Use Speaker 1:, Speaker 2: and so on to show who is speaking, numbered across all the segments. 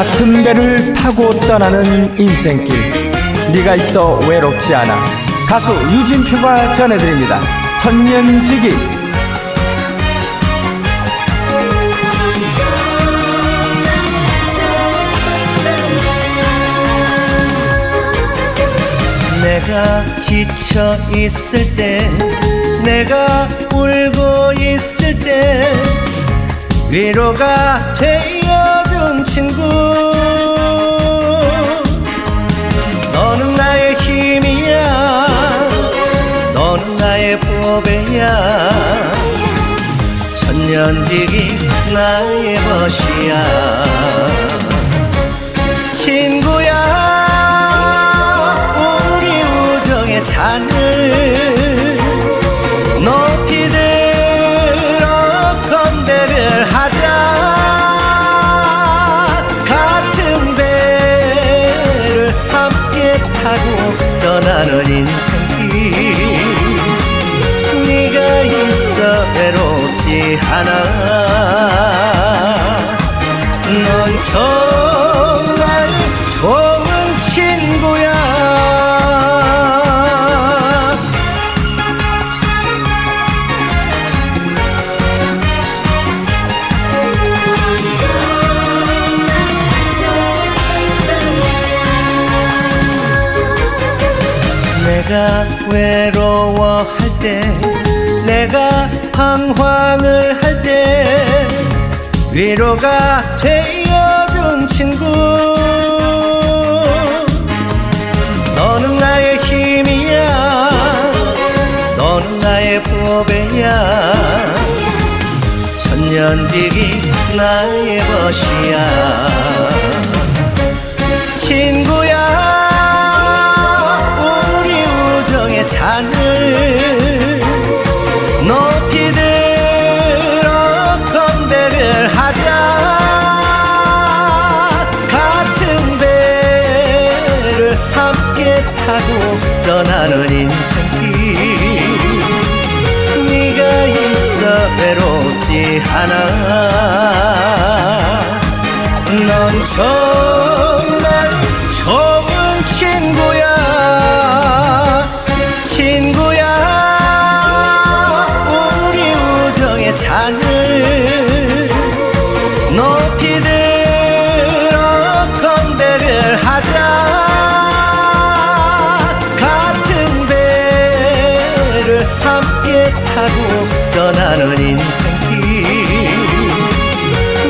Speaker 1: 같은 배를 타고 떠나는 인생길. 네가 있어 외롭지 않아. 가수 유진표가 전해드립니다. 천년지기.
Speaker 2: 내가 지쳐 있을 때 내가 울고 있을 때 위로가 되어 준 친구. 너는 나의 힘이야. 너는 나의 보배야. 천년지기 나의 친구야 넌 정말 좋은 친구야. 내가 외로워할 때 내가 방황을 할때 위로가 되어준 친구. 너는 나의 힘이야. 너는 나의 보배야. 천년지기 나의 친구야 떠나는 인생길 네가 있어 외롭지 않아. 넌 정말 좋은 친구야. 친구야. 우리 우정의 잔을 함께 타고 떠나는 인생길.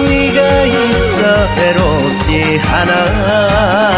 Speaker 2: 네가 있어 외롭지 않아.